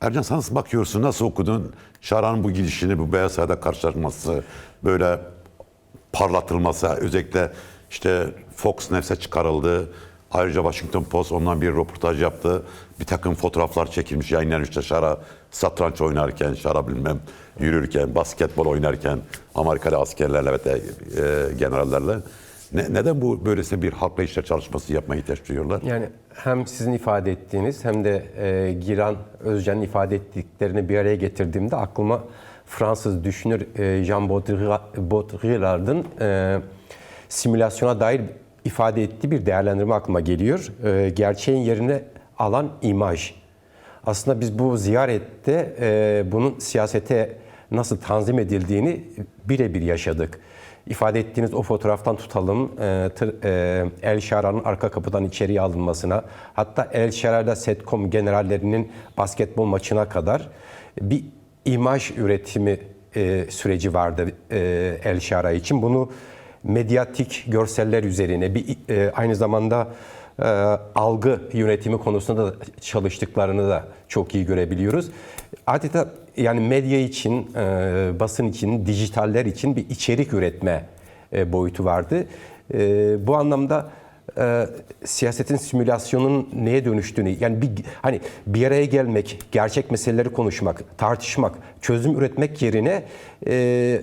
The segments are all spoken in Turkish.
Ercan sen nasıl bakıyorsun, nasıl okudun? Şaran'ın bu gidişini, bu Beyaz Saray'da karşılaşması, böyle parlatılması, özellikle işte Fox News'e çıkarıldı. Ayrıca Washington Post ondan bir röportaj yaptı. Bir takım fotoğraflar çekilmiş, yayınlanmıştı. Şara satranç oynarken, Şara bilmem yürürken, basketbol oynarken, Amerikalı askerlerle ve de e, generallerle. Ne, neden bu böylesine bir halkla işler çalışması yapmayı ihtiyaç duyuyorlar? Yani hem sizin ifade ettiğiniz hem de e, Giran Özcan'ın ifade ettiklerini bir araya getirdiğimde aklıma Fransız düşünür e, Jean Baudrillard- Baudrillard'ın e, simülasyona dair ifade ettiği bir değerlendirme aklıma geliyor. E, gerçeğin yerine alan imaj. Aslında biz bu ziyarette e, bunun siyasete nasıl tanzim edildiğini birebir yaşadık. İfade ettiğiniz o fotoğraftan tutalım, e, tır- e, El Şara'nın arka kapıdan içeriye alınmasına, hatta El Şara'da Setcom generallerinin basketbol maçına kadar bir imaj üretimi e, süreci vardı e, El Şara için. Bunu medyatik görseller üzerine, bir e, aynı zamanda e, algı yönetimi konusunda da çalıştıklarını da çok iyi görebiliyoruz. Adeta yani medya için, e, basın için, dijitaller için bir içerik üretme e, boyutu vardı. E, bu anlamda e, siyasetin simülasyonun neye dönüştüğünü, yani bir hani bir araya gelmek, gerçek meseleleri konuşmak, tartışmak, çözüm üretmek yerine e,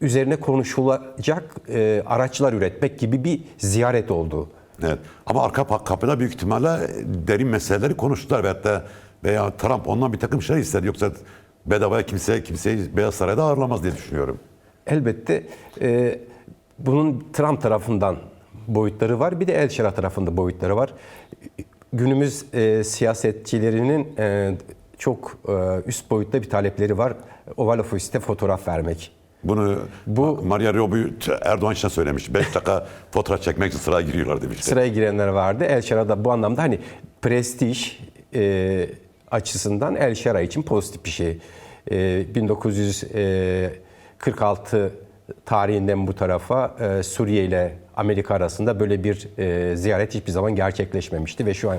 üzerine konuşulacak e, araçlar üretmek gibi bir ziyaret oldu. Evet. Ama arka kapıda büyük ihtimalle derin meseleleri konuştular ve hatta veya Trump ondan bir takım şeyler istedi. Yoksa bedavaya kimse kimseyi Beyaz Saray'da ağırlamaz diye düşünüyorum. Elbette e, bunun Trump tarafından boyutları var. Bir de El Şara tarafında boyutları var. Günümüz e, siyasetçilerinin e, çok e, üst boyutta bir talepleri var. Oval Ofis'te fotoğraf vermek. Bunu bu Maria Robu Erdoğan için söylemiş. 5 dakika fotoğraf çekmek için sıraya giriyorlar demişti. Sıraya girenler vardı. El Şara da bu anlamda hani prestij e, açısından El Şara için pozitif bir şey. E, 1946 tarihinden bu tarafa e, Suriye ile Amerika arasında böyle bir e, ziyaret hiçbir zaman gerçekleşmemişti ve şu an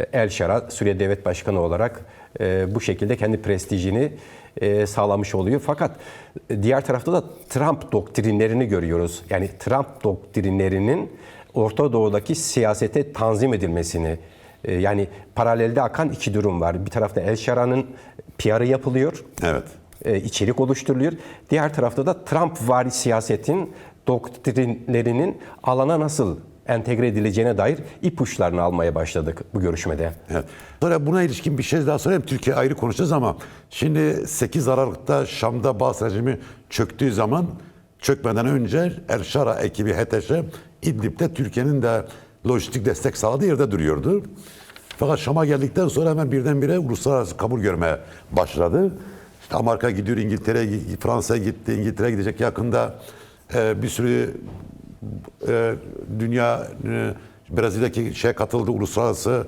e, El Şara Suriye Devlet Başkanı olarak e, bu şekilde kendi prestijini e, sağlamış oluyor. Fakat e, diğer tarafta da Trump doktrinlerini görüyoruz. Yani Trump doktrinlerinin Orta Doğu'daki siyasete tanzim edilmesini e, yani paralelde akan iki durum var. Bir tarafta El Şara'nın PR'ı yapılıyor. Evet. e, içerik oluşturuluyor. Diğer tarafta da Trump vari siyasetin doktrinlerinin alana nasıl entegre edileceğine dair ipuçlarını almaya başladık bu görüşmede. Evet. Sonra buna ilişkin bir şey daha söyleyeyim. Türkiye ayrı konuşacağız ama şimdi 8 Aralık'ta Şam'da Bağız rejimi çöktüğü zaman çökmeden önce El Şara ekibi HTŞ İdlib'de Türkiye'nin de lojistik destek sağladığı yerde duruyordu. Fakat Şam'a geldikten sonra hemen birdenbire uluslararası kabul görmeye başladı. İşte Amerika gidiyor, İngiltere, Fransa'ya gitti, İngiltere gidecek yakında e, bir sürü e, dünya e, Brezilya'daki şey katıldı uluslararası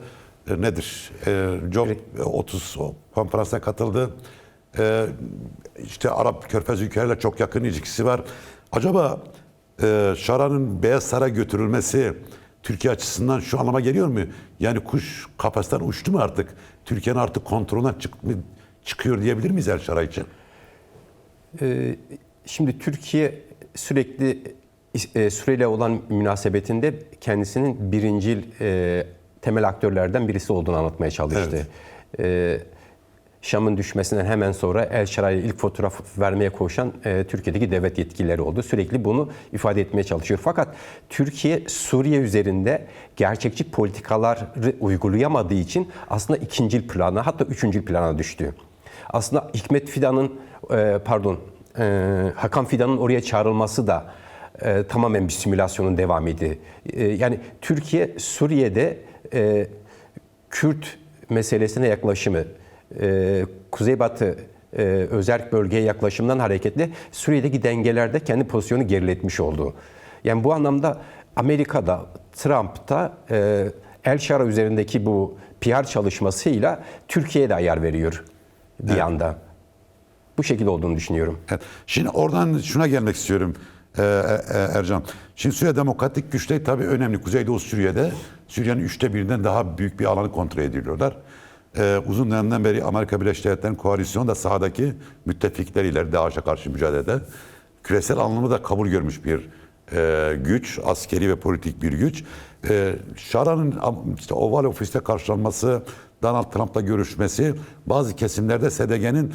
e, nedir? E, Job 30 konferansına katıldı. E, işte Arap Körfez ülkeleriyle çok yakın ilişkisi var. Acaba e, Şara'nın Beyaz Saray götürülmesi Türkiye açısından şu anlama geliyor mu? Yani kuş kafesten uçtu mu artık? Türkiye'nin artık kontrolünden çık, çıkıyor diyebilir miyiz El Şara için? Ee, Şimdi Türkiye sürekli e, süreyle olan münasebetinde kendisinin birincil e, temel aktörlerden birisi olduğunu anlatmaya çalıştı. Ee, Şam'ın düşmesinden hemen sonra El Şara'ya ilk fotoğraf vermeye koşan e, Türkiye'deki devlet yetkilileri oldu. Sürekli bunu ifade etmeye çalışıyor. Fakat Türkiye Suriye üzerinde gerçekçi politikaları uygulayamadığı için aslında ikincil plana hatta üçüncül plana düştü. Aslında Hikmet Fidan'ın e, pardon e, Hakan Fidan'ın oraya çağrılması da e, tamamen bir simülasyonun devamıydı. E, yani Türkiye Suriye'de e, Kürt meselesine yaklaşımı, e, Kuzeybatı e, özerk bölgeye yaklaşımdan hareketle Suriye'deki dengelerde kendi pozisyonu geriletmiş oldu. Yani bu anlamda Amerika'da, Trump'ta e, El Şara üzerindeki bu PR çalışmasıyla Türkiye'ye de ayar veriyor bir anda. Bu şekilde olduğunu düşünüyorum. Evet. Şimdi oradan şuna gelmek istiyorum e, e, Ercan. Şimdi Suriye Demokratik Güçleri tabii önemli. Kuzeydoğu Suriye'de Suriye'nin üçte birinden daha büyük bir alanı kontrol ediyorlar. E, uzun dönemden beri Amerika Birleşik Devletleri'nin koalisyonu da sahadaki müttefikleriyle DAEŞ'e karşı mücadelede küresel anlamda da kabul görmüş bir e, güç, askeri ve politik bir güç. E, Şara'nın işte Oval Ofis'te karşılanması, Donald Trump'la görüşmesi bazı kesimlerde SDG'nin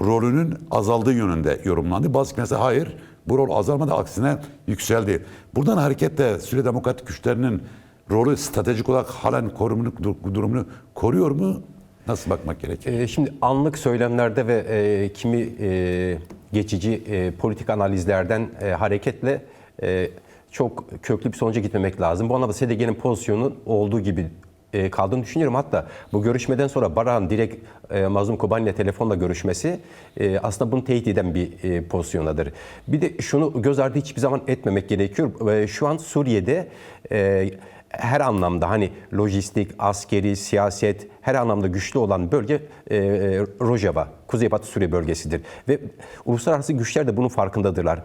rolünün azaldığı yönünde yorumlandı. Bazı kesimler hayır bu rol azalmadı aksine yükseldi. Buradan hareketle Suriye Demokratik Güçlerinin rolü stratejik olarak halen korumunu, durumunu koruyor mu? Nasıl bakmak gerekir? Ee, Şimdi anlık söylemlerde ve e, kimi e, geçici e, politik analizlerden e, hareketle e, çok köklü bir sonuca gitmemek lazım. Bu anlamda SDG'nin pozisyonu olduğu gibi e, kaldığını düşünüyorum. Hatta bu görüşmeden sonra Barak'ın direkt e, Mazlum Kobani ile telefonla görüşmesi e, aslında bunu teyit eden bir e, pozisyondadır. Bir de şunu göz ardı hiçbir zaman etmemek gerekiyor. E, şu an Suriye'de e, her anlamda hani lojistik, askeri, siyaset her anlamda güçlü olan bölge e, Rojava, Kuzeybatı Suriye bölgesidir. Ve uluslararası güçler de bunun farkındadırlar.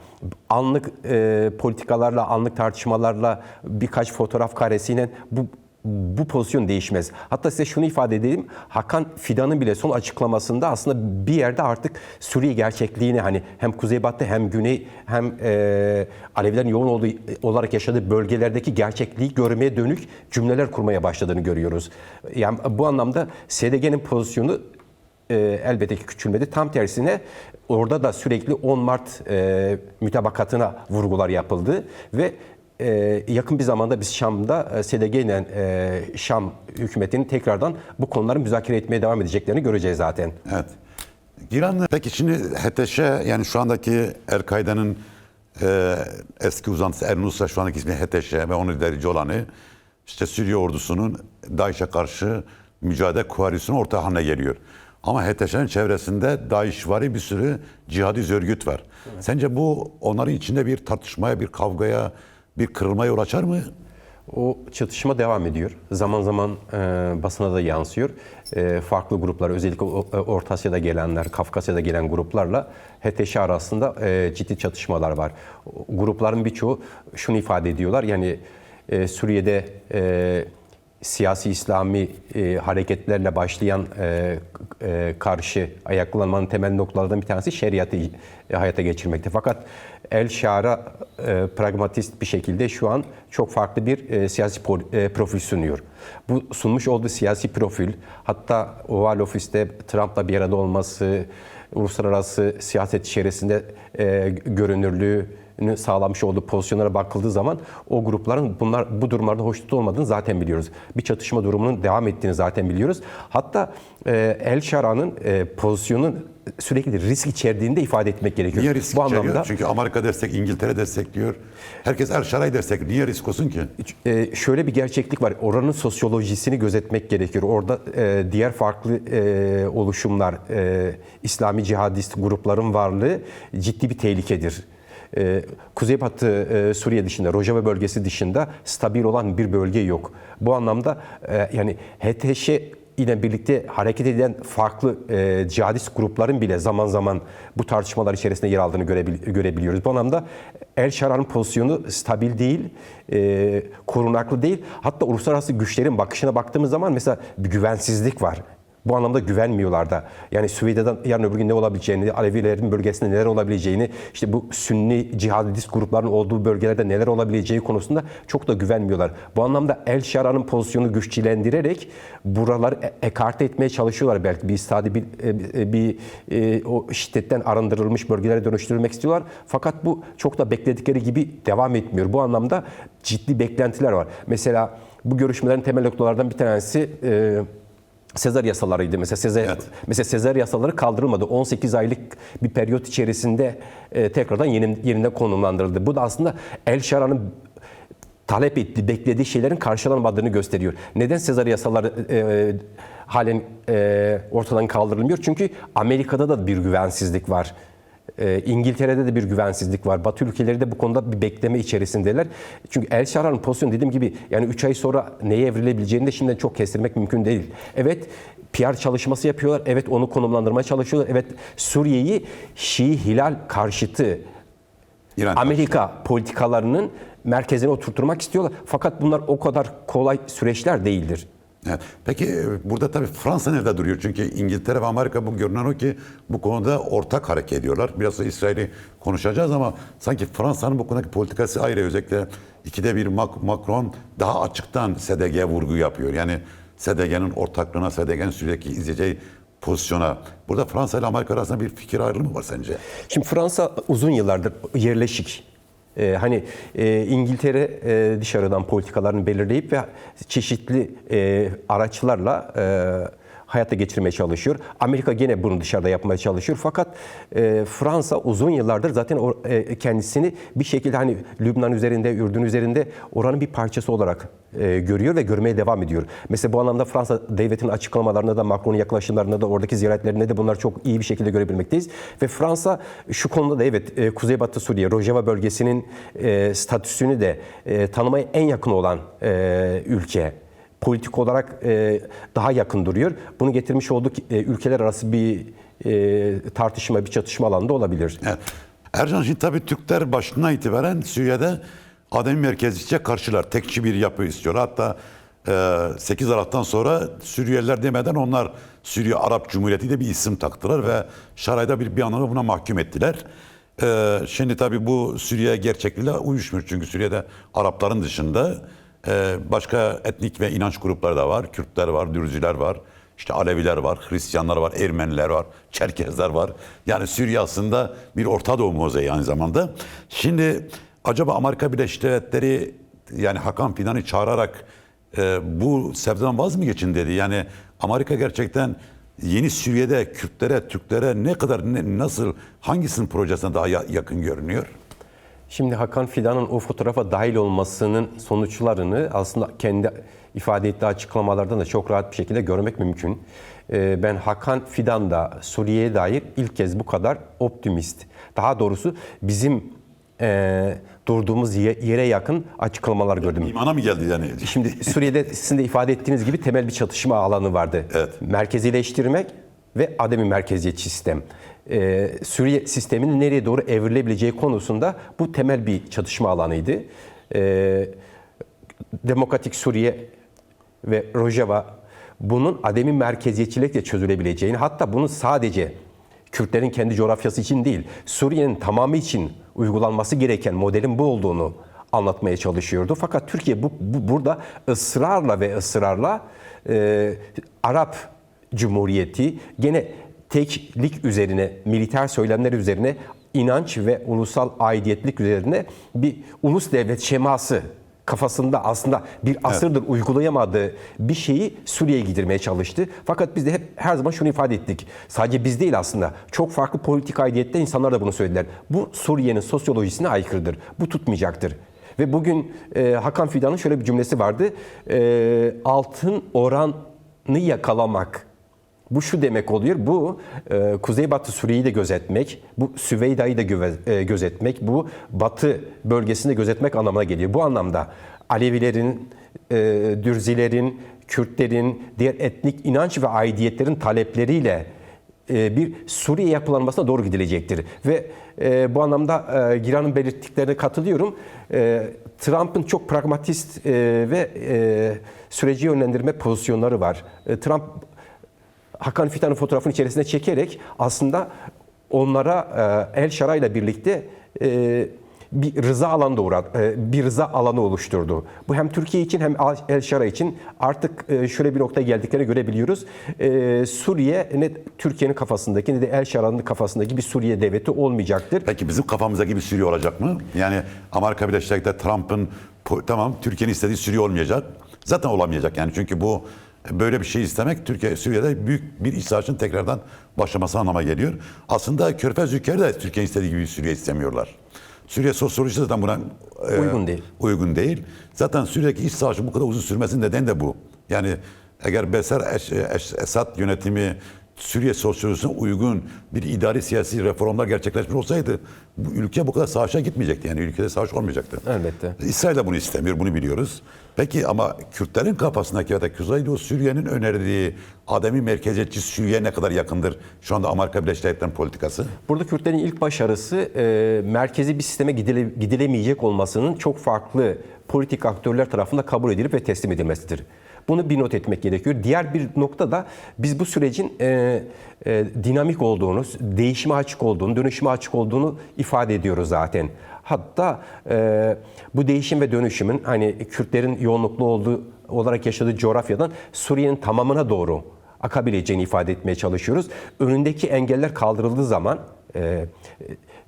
Anlık e, politikalarla, anlık tartışmalarla, birkaç fotoğraf karesiyle bu bu pozisyon değişmez. Hatta size şunu ifade edeyim. Hakan Fidan'ın bile son açıklamasında aslında bir yerde artık Suriye gerçekliğini hani hem kuzeybatı hem güney hem e, Alevilerin yoğun olduğu olarak yaşadığı bölgelerdeki gerçekliği görmeye dönük cümleler kurmaya başladığını görüyoruz. Yani bu anlamda SDG'nin pozisyonu e, elbette ki küçülmedi. Tam tersine orada da sürekli 10 Mart e, mütabakatına vurgular yapıldı ve e, yakın bir zamanda biz Şam'da e, SDG ile e, Şam hükümetinin tekrardan bu konuları müzakere etmeye devam edeceklerini göreceğiz zaten. Evet. İran peki şimdi HTŞ yani şu andaki El-Kaide'nin e, eski uzantısı El-Nusra şu andaki ismi HTŞ ve onun lideri Jolani işte Suriye ordusunun DAEŞ'e karşı mücadele koalisyonu orta haline geliyor. Ama HTŞ'nin çevresinde DAEŞvari bir sürü cihadi örgüt var. Sence bu onların içinde bir tartışmaya, bir kavgaya, bir kırılmaya yol açar mı? O çatışma devam ediyor. Zaman zaman e, basına da yansıyor. E, farklı gruplar, özellikle e, Orta Asya'da gelenler, Kafkasya'da gelen gruplarla HTŞ arasında e, ciddi çatışmalar var. Grupların birçoğu şunu ifade ediyorlar. Yani e, Suriye'de e, siyasi İslami e, hareketlerle başlayan e, e, karşı ayaklanmanın temel noktalarından bir tanesi şeriatı e, hayata geçirmekte. Fakat El Şara e, pragmatist bir şekilde şu an çok farklı bir e, siyasi e, profil sunuyor. Bu sunmuş olduğu siyasi profil hatta Oval Ofis'te Trump'la bir arada olması, uluslararası siyaset içerisinde e, görünürlüğü sağlamış olduğu pozisyonlara bakıldığı zaman o grupların bunlar bu durumlarda hoşnut olmadığını zaten biliyoruz. Bir çatışma durumunun devam ettiğini zaten biliyoruz. Hatta e, El Şara'nın e, pozisyonun sürekli risk içerdiğini de ifade etmek gerekiyor. Niye risk bu içeriyor? anlamda Çünkü Amerika destek, İngiltere destekliyor. Herkes El-Şara'yı destekliyor. Niye risk olsun ki? e, şöyle bir gerçeklik var. Oranın sosyolojisini gözetmek gerekiyor. Orada e, diğer farklı e, oluşumlar, e, İslami cihadist grupların varlığı ciddi bir tehlikedir. E, Kuzeybatı e, Suriye dışında, Rojava bölgesi dışında stabil olan bir bölge yok. Bu anlamda e, yani HTŞ ile birlikte hareket eden farklı e, cihadist grupların bile zaman zaman bu tartışmalar içerisinde yer aldığını görebil- görebiliyoruz. Bu anlamda El Şara'nın pozisyonu stabil değil, e, korunaklı değil. Hatta uluslararası güçlerin bakışına baktığımız zaman mesela bir güvensizlik var. Bu anlamda güvenmiyorlar da. Yani Süveyde'den yarın öbür gün ne olabileceğini, Alevilerin bölgesinde neler olabileceğini, işte bu Sünni cihadist grupların olduğu bölgelerde neler olabileceği konusunda çok da güvenmiyorlar. Bu anlamda El Şara'nın pozisyonu güçlendirerek buraları e- ekarte etmeye çalışıyorlar belki. Bir istadi bir, e, bir e, o şiddetten arındırılmış bölgelere dönüştürülmek istiyorlar. Fakat bu çok da bekledikleri gibi devam etmiyor. Bu anlamda ciddi beklentiler var. Mesela bu görüşmelerin temel noktalardan bir tanesi e, Sezar yasalarıydı. Mesela Sezar, Evet. mesela Sezar yasaları kaldırılmadı. 18 aylık bir periyot içerisinde e, tekrardan yeni, yerine konumlandırıldı. Bu da aslında El Şara'nın talep ettiği, beklediği şeylerin karşılanmadığını gösteriyor. Neden Sezar yasaları e, halen e, ortadan kaldırılmıyor? Çünkü Amerika'da da bir güvensizlik var. E, İngiltere'de de bir güvensizlik var. Batı ülkeleri de bu konuda bir bekleme içerisindeler. Çünkü El Şara'nın pozisyonu dediğim gibi yani 3 ay sonra neye evrilebileceğini de şimdiden çok kestirmek mümkün değil. Evet PR çalışması yapıyorlar. Evet onu konumlandırmaya çalışıyorlar. Evet Suriye'yi Şii Hilal karşıtı İran Amerika politikalarının merkezine oturtturmak istiyorlar. Fakat bunlar o kadar kolay süreçler değildir. Evet. Peki e, burada tabii Fransa nerede duruyor? Çünkü İngiltere ve Amerika bu görünen o ki bu konuda ortak hareket ediyorlar. Biraz da İsrail'i konuşacağız ama sanki Fransa'nın bu konudaki politikası ayrı. Özellikle ikide bir Mac- Macron daha açıktan SDG'ye vurgu yapıyor. Yani SDG'nin ortaklığına, SDG'nin sürekli izleyeceği pozisyona. Burada Fransa ile Amerika arasında bir fikir ayrılığı var sence? Şimdi Fransa uzun yıllardır yerleşik. Ee, hani e, İngiltere e, dışarıdan politikalarını belirleyip ve çeşitli e, araçlarla e, hayata geçirmeye çalışıyor. Amerika gene bunu dışarıda yapmaya çalışıyor. Fakat e, Fransa uzun yıllardır zaten o, e, kendisini bir şekilde hani Lübnan üzerinde, Ürdün üzerinde oranın bir parçası olarak e, görüyor ve görmeye devam ediyor. Mesela bu anlamda Fransa devletinin açıklamalarında da Macron'un yaklaşımlarında da oradaki ziyaretlerinde de bunları çok iyi bir şekilde görebilmekteyiz. Ve Fransa şu konuda da evet e, Kuzeybatı Suriye, Rojava bölgesinin e, statüsünü de e, tanımaya en yakın olan e, ülke politik olarak e, daha yakın duruyor. Bunu getirmiş olduk e, ülkeler arası bir e, tartışma, bir çatışma alanında olabilir. Evet. Ercan şimdi tabii Türkler başından itibaren Suriye'de ademi merkezciye karşılar. Tekçi bir yapı istiyorlar. Hatta e, 8 Aralık'tan sonra Suriyeliler demeden onlar Suriye Arap Cumhuriyeti de bir isim taktılar ve Şaray'da bir, bir anlamda buna mahkum ettiler. E, şimdi tabii bu Suriye gerçekliğiyle uyuşmuyor. Çünkü Suriye'de Arapların dışında e, başka etnik ve inanç grupları da var. Kürtler var, Dürziler var. İşte Aleviler var, Hristiyanlar var, Ermeniler var, Çerkezler var. Yani Suriye aslında bir Orta Doğu mozaiği aynı zamanda. Şimdi acaba Amerika Birleşik Devletleri yani Hakan Fidan'ı çağırarak e, bu sebzeden vaz mı geçin dedi. Yani Amerika gerçekten yeni Suriye'de Kürtlere, Türklere ne kadar, ne- nasıl, hangisinin projesine daha ya- yakın görünüyor? Şimdi Hakan Fidan'ın o fotoğrafa dahil olmasının sonuçlarını aslında kendi ifade ettiği açıklamalardan da çok rahat bir şekilde görmek mümkün. Ee, Ben Hakan Fidan'da Suriye'ye dair ilk kez bu kadar optimist, daha doğrusu bizim e, durduğumuz ye- yere yakın açıklamalar gördüm. İmana mı geldi yani? Şimdi Suriye'de sizin de ifade ettiğiniz gibi temel bir çatışma alanı vardı. Evet. Merkezileştirmek ve ademi merkeziyetçi sistem. Ee, Suriye sisteminin nereye doğru evrilebileceği konusunda bu temel bir çatışma alanıydı. Ee, Demokratik Suriye ve Rojava bunun ademi merkeziyetçilikle çözülebileceğini hatta bunun sadece Kürtlerin kendi coğrafyası için değil, Suriye'nin tamamı için uygulanması gereken modelin bu olduğunu anlatmaya çalışıyordu. Fakat Türkiye bu, bu- burada ısrarla ve ısrarla e, Arap Cumhuriyeti gene teklik üzerine, militer söylemler üzerine inanç ve ulusal aidiyetlik üzerine bir ulus devlet şeması kafasında aslında bir asırdır uygulayamadığı bir şeyi Suriye'ye gidirmeye çalıştı. Fakat biz de hep her zaman şunu ifade ettik. Sadece biz değil aslında. Çok farklı politik aidiyette insanlar da bunu söylediler. Bu Suriye'nin sosyolojisine aykırıdır. Bu tutmayacaktır. Ve bugün e, Hakan Fidan'ın şöyle bir cümlesi vardı. E, altın oranı yakalamak. Bu şu demek oluyor. Bu e, Kuzeybatı Suriye'yi de gözetmek, bu Süveyda'yı da göve- e, gözetmek, bu Batı bölgesini de gözetmek anlamına geliyor. Bu anlamda Alevilerin, e, Dürzilerin, Kürtlerin, diğer etnik inanç ve aidiyetlerin talepleriyle e, bir Suriye yapılanmasına doğru gidilecektir. Ve e, bu anlamda e, Giran'ın belirttiklerine katılıyorum. E, Trump'ın çok pragmatist e, ve e, süreci yönlendirme pozisyonları var. E, Trump Hakan Fidan'ın fotoğrafını içerisine çekerek aslında onlara e, El Şara ile birlikte e, bir rıza alanı da uğrat, e, bir rıza alanı oluşturdu. Bu hem Türkiye için hem El Şara için artık e, şöyle bir noktaya geldiklerini görebiliyoruz. E, Suriye ne Türkiye'nin kafasındaki ne de El Şara'nın kafasındaki bir Suriye devleti olmayacaktır. Peki bizim kafamızdaki bir Suriye olacak mı? Yani Amerika Birleşik Devletleri Trump'ın tamam Türkiye'nin istediği Suriye olmayacak. Zaten olamayacak yani çünkü bu böyle bir şey istemek Türkiye Suriye'de büyük bir iç savaşın tekrardan başlaması anlama geliyor. Aslında Körfez ülkeleri de Türkiye'nin istediği gibi Suriye istemiyorlar. Suriye sosyolojisi zaten buna e, Uygun değil. Uygun değil. Zaten Suriye'deki iç savaşın bu kadar uzun sürmesinin nedeni de bu. Yani eğer Eş- Esad yönetimi Suriye sosyolojisine uygun bir idari siyasi reformlar gerçekleşmiş olsaydı bu ülke bu kadar savaşa gitmeyecekti. Yani ülkede savaş olmayacaktı. Elbette. İsrail de bunu istemiyor, bunu biliyoruz. Peki ama Kürtlerin kafasındaki ya da Kuzeydoğu Suriye'nin önerdiği ademi merkeziyetçi Suriye ne kadar yakındır? Şu anda Amerika Birleşik Devletleri'nin politikası. Burada Kürtlerin ilk başarısı e, merkezi bir sisteme gidile, gidilemeyecek olmasının çok farklı politik aktörler tarafından kabul edilip ve teslim edilmesidir. Bunu bir not etmek gerekiyor. Diğer bir nokta da biz bu sürecin e, e, dinamik olduğunu, değişime açık olduğunu, dönüşüme açık olduğunu ifade ediyoruz zaten. Hatta e, bu değişim ve dönüşümün hani Kürtlerin yoğunluklu olduğu olarak yaşadığı coğrafyadan Suriye'nin tamamına doğru akabileceğini ifade etmeye çalışıyoruz. Önündeki engeller kaldırıldığı zaman e,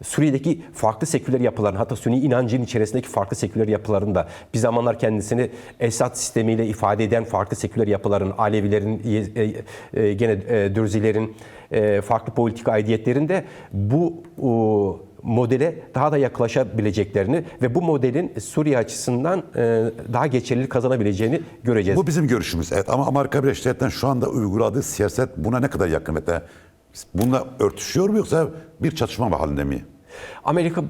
Suriye'deki farklı seküler yapıların hatta Sünni inancın içerisindeki farklı seküler yapıların da bir zamanlar kendisini Esad sistemiyle ifade eden farklı seküler yapıların, Alevilerin, e, e, gene e, Dürzilerin, e, farklı politik aidiyetlerin de bu modele daha da yaklaşabileceklerini ve bu modelin Suriye açısından daha geçerlilik kazanabileceğini göreceğiz. Bu bizim görüşümüz. Evet ama Amerika Birleşik Devletleri'nin şu anda uyguladığı siyaset buna ne kadar yakın? Bununla örtüşüyor mu yoksa bir çatışma halinde mi? Amerika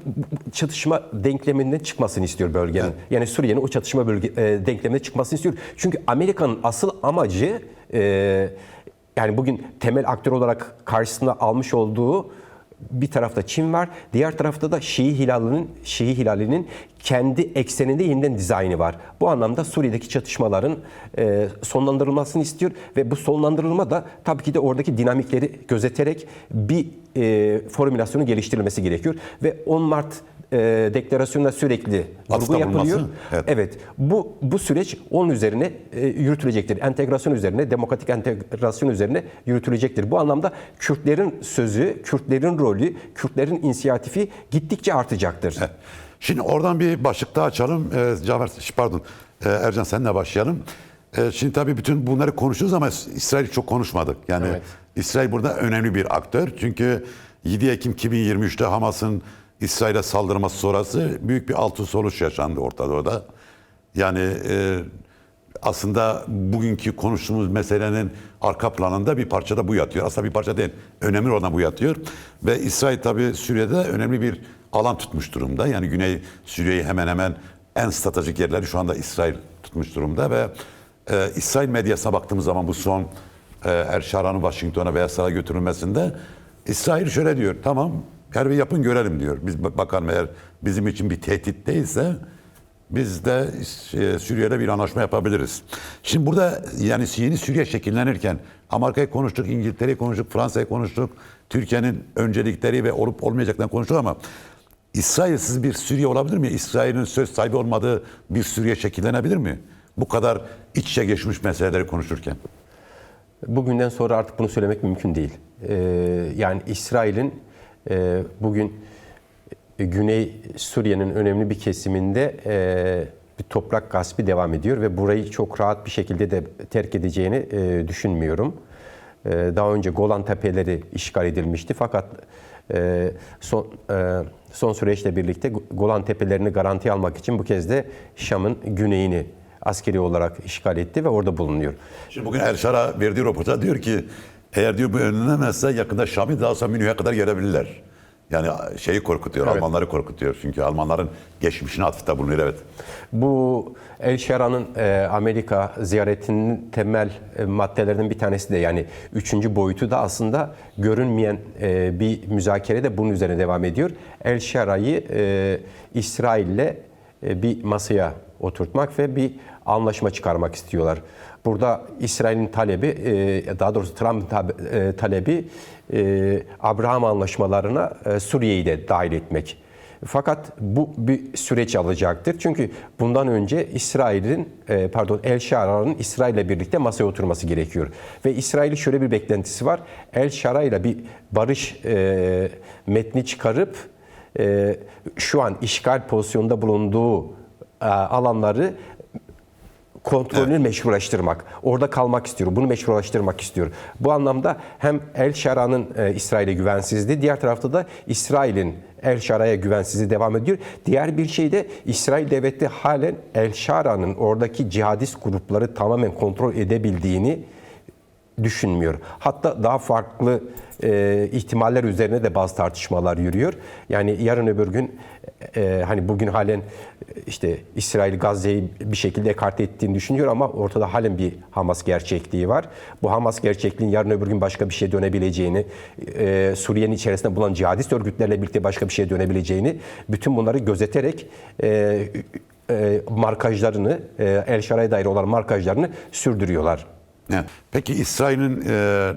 çatışma denkleminden çıkmasını istiyor bölgenin. Yani Suriye'nin o çatışma bölge, e, denkleminden çıkmasını istiyor. Çünkü Amerika'nın asıl amacı e, yani bugün temel aktör olarak karşısına almış olduğu bir tarafta Çin var, diğer tarafta da Şii hilalinin Şii hilalinin kendi ekseninde yeniden dizaynı var. Bu anlamda Suriye'deki çatışmaların e, sonlandırılmasını istiyor ve bu sonlandırılma da tabii ki de oradaki dinamikleri gözeterek bir e, formülasyonu geliştirilmesi gerekiyor ve 10 Mart e, deklarasyonunda sürekli vurgu yapılıyor. evet. Evet. Bu bu süreç onun üzerine e, yürütülecektir. Entegrasyon üzerine, demokratik entegrasyon üzerine yürütülecektir. Bu anlamda Kürtlerin sözü, Kürtlerin rolü, Kürtlerin inisiyatifi gittikçe artacaktır. Şimdi oradan bir başlık daha açalım. Ee, Cafer, pardon. Ee, Ercan seninle başlayalım. Ee, şimdi tabii bütün bunları konuşuyoruz ama İsrail çok konuşmadık. Yani Evet. İsrail burada önemli bir aktör. Çünkü 7 Ekim 2023'te Hamas'ın İsrail'e saldırması sonrası büyük bir altın soluş yaşandı Orta Doğu'da. Yani e, aslında bugünkü konuştuğumuz meselenin arka planında bir parça da bu yatıyor. Aslında bir parça değil. Önemli olan bu yatıyor. Ve İsrail tabii Suriye'de önemli bir alan tutmuş durumda. Yani Güney Suriye'yi hemen hemen en stratejik yerleri şu anda İsrail tutmuş durumda ve e, İsrail medyasına baktığımız zaman bu son e, Erşara'nın Washington'a veya Saray'a götürülmesinde İsrail şöyle diyor. Tamam her bir yapın görelim diyor. Biz bakalım eğer bizim için bir tehdit değilse biz de e, Suriye'de bir anlaşma yapabiliriz. Şimdi burada yani yeni Suriye şekillenirken Amerika'yı konuştuk, İngiltere'yi konuştuk, Fransa'yı konuştuk, Türkiye'nin öncelikleri ve olup olmayacaklarını konuştuk ama İsrailsiz bir Suriye olabilir mi? İsrail'in söz sahibi olmadığı bir Suriye şekillenebilir mi? Bu kadar iç içe geçmiş meseleleri konuşurken. Bugünden sonra artık bunu söylemek mümkün değil. Ee, yani İsrail'in bugün Güney Suriye'nin önemli bir kesiminde e, bir toprak gaspi devam ediyor ve burayı çok rahat bir şekilde de terk edeceğini e, düşünmüyorum. E, daha önce Golan Tepeleri işgal edilmişti fakat e, son e, son süreçle birlikte Golan Tepelerini garanti almak için bu kez de Şam'ın güneyini askeri olarak işgal etti ve orada bulunuyor. Şimdi bugün Erşar'a verdiği röportaj diyor ki eğer diyor bu önlenemezse yakında Şam'ı daha sonra Münih'e kadar gelebilirler. Yani şeyi korkutuyor, Evet. Almanları korkutuyor. Çünkü Almanların geçmişine atıfta bulunuyor evet. Bu El Şera'nın e, Amerika ziyaretinin temel e, maddelerinden bir tanesi de yani üçüncü boyutu da aslında görünmeyen e, bir müzakere de bunun üzerine devam ediyor. El Şera'yı e, İsrail'le e, bir masaya oturtmak ve bir anlaşma çıkarmak istiyorlar. Burada İsrail'in talebi, e, daha doğrusu Trump'ın tab- e, talebi e, Abraham anlaşmalarına Suriye'yi de dahil etmek. Fakat bu bir süreç alacaktır. Çünkü bundan önce İsrail'in pardon El Şara'nın İsrail'le birlikte masaya oturması gerekiyor. Ve İsrail'in şöyle bir beklentisi var. El Şara ile bir barış metni çıkarıp şu an işgal pozisyonda bulunduğu alanları kontrolünü meşrulaştırmak. Orada kalmak istiyor. Bunu meşrulaştırmak istiyor. Bu anlamda hem El Şara'nın e, İsrail'e güvensizliği, diğer tarafta da İsrail'in El Şara'ya güvensizliği devam ediyor. Diğer bir şey de İsrail devleti halen El Şara'nın oradaki cihadist grupları tamamen kontrol edebildiğini düşünmüyor. Hatta daha farklı e, ihtimaller üzerine de bazı tartışmalar yürüyor. Yani yarın öbür gün e, hani bugün halen e, işte İsrail Gazze'yi bir şekilde ekarte ettiğini düşünüyor ama ortada halen bir Hamas gerçekliği var. Bu Hamas gerçekliğin yarın öbür gün başka bir şeye dönebileceğini, e, Suriye'nin içerisinde bulunan cihadist örgütlerle birlikte başka bir şeye dönebileceğini bütün bunları gözeterek e, e, markajlarını, e, El Şara'ya dair olan markajlarını sürdürüyorlar. Evet. Peki İsrail'in e,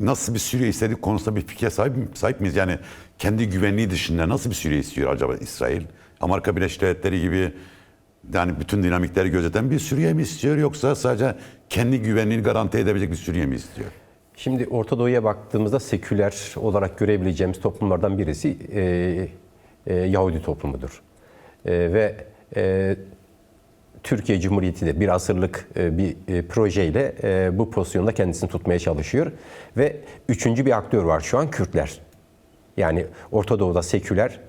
nasıl bir Suriye istediği konusunda bir fikre sahip, sahip miyiz? Yani kendi güvenliği dışında nasıl bir Suriye istiyor acaba İsrail? Amerika Birleşik Devletleri gibi yani bütün dinamikleri gözeten bir Suriye mi istiyor yoksa sadece kendi güvenliğini garanti edebilecek bir Suriye mi istiyor? Şimdi Orta Doğu'ya baktığımızda seküler olarak görebileceğimiz toplumlardan birisi e, e, Yahudi toplumudur. E, ve e, Türkiye Cumhuriyeti de bir asırlık e, bir e, projeyle e, bu pozisyonda kendisini tutmaya çalışıyor. Ve üçüncü bir aktör var şu an Kürtler. Yani Orta Doğu'da seküler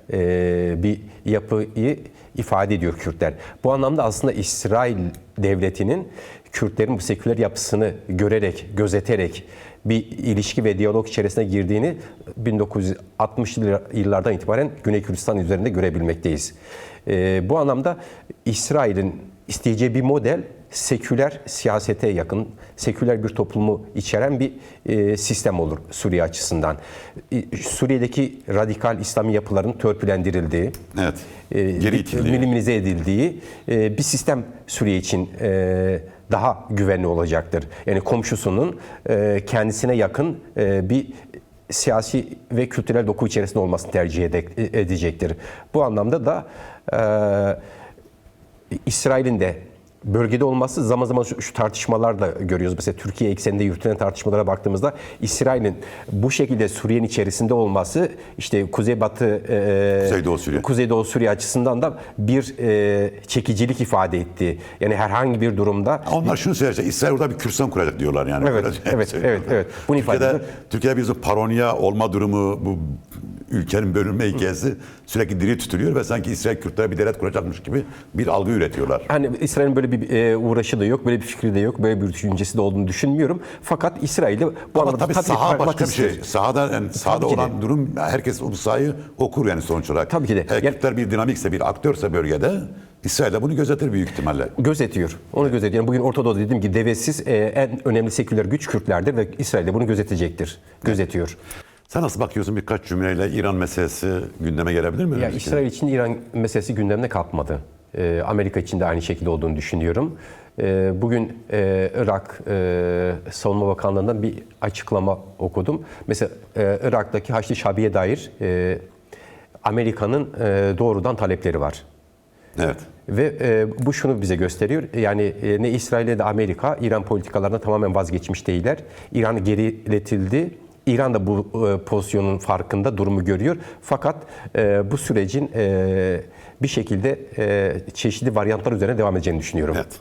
bir yapıyı ifade ediyor Kürtler. Bu anlamda aslında İsrail devletinin Kürtlerin bu seküler yapısını görerek, gözeterek bir ilişki ve diyalog içerisine girdiğini 1960'lı yıllardan itibaren Güney Kürdistan üzerinde görebilmekteyiz. Bu anlamda İsrail'in isteyeceği bir model seküler siyasete yakın, seküler bir toplumu içeren bir e, sistem olur Suriye açısından. E, Suriye'deki radikal İslami yapıların törpülendirildiği, Evet. e, Geri itildiği. minimize edildiği e, bir sistem Suriye için e, daha güvenli olacaktır. Yani komşusunun e, kendisine yakın e, bir siyasi ve kültürel doku içerisinde olmasını tercih ede- edecektir. Bu anlamda da e, İsrail'in de bölgede olması zaman zaman şu, şu tartışmalar da görüyoruz. Mesela Türkiye ekseninde yürütülen tartışmalara baktığımızda İsrail'in bu şekilde Suriye'nin içerisinde olması işte Kuzeybatı e, Kuzeydoğu Suriye. Kuzeydoğu Suriye açısından da bir e, çekicilik ifade etti. Yani herhangi bir durumda Onlar şunu söylerse İsrail orada bir Kürdistan kuracak diyorlar yani. Evet, evet, evet, evet. Bunu ifade Türkiye'de, ediyor. Türkiye'de bir paronya olma durumu bu ülkenin bölünme hikayesi sürekli diri tutuluyor ve sanki İsrail Kürtlere bir devlet kuracakmış gibi bir algı üretiyorlar. Hani İsrail'in böyle bir e, uğraşı da yok, böyle bir fikri de yok, böyle bir düşüncesi de olduğunu düşünmüyorum. Fakat İsrail'de bu Ama anlamda tabii tabii saha başka bir şey. Sahada yani sahada Tabii ki de. olan durum herkes o sahayı okur yani sonuç olarak. Tabii ki de. Yani- Kürtler bir dinamikse, bir aktörse bölgede İsrail de bunu gözetir büyük ihtimalle. Gözetiyor. Onu gözetiyor. Yani bugün Orta Doğu'da dediğim gibi devletsiz e, en önemli seküler güç Kürtlerdir ve İsrail de bunu gözetecektir. Gözetiyor. Sen nasıl bakıyorsun birkaç cümleyle İran meselesi gündeme gelebilir mi? Ya önümüzdeki? İsrail için İran meselesi gündemde kalkmadı. Ee, Amerika için de aynı şekilde olduğunu düşünüyorum. Ee, bugün e, Irak e, Savunma Bakanlığı'ndan bir açıklama okudum. Mesela e, Irak'taki Haçlı Şabi'ye dair e, Amerika'nın e, doğrudan talepleri var. Evet. Ve e, bu şunu bize gösteriyor. Yani e, ne İsrail ne de Amerika İran politikalarından tamamen vazgeçmiş değiller. İran geriletildi. İran da bu e, pozisyonun farkında durumu görüyor. Fakat e, bu sürecin e, bir şekilde e, çeşitli varyantlar üzerine devam edeceğini düşünüyorum. Evet.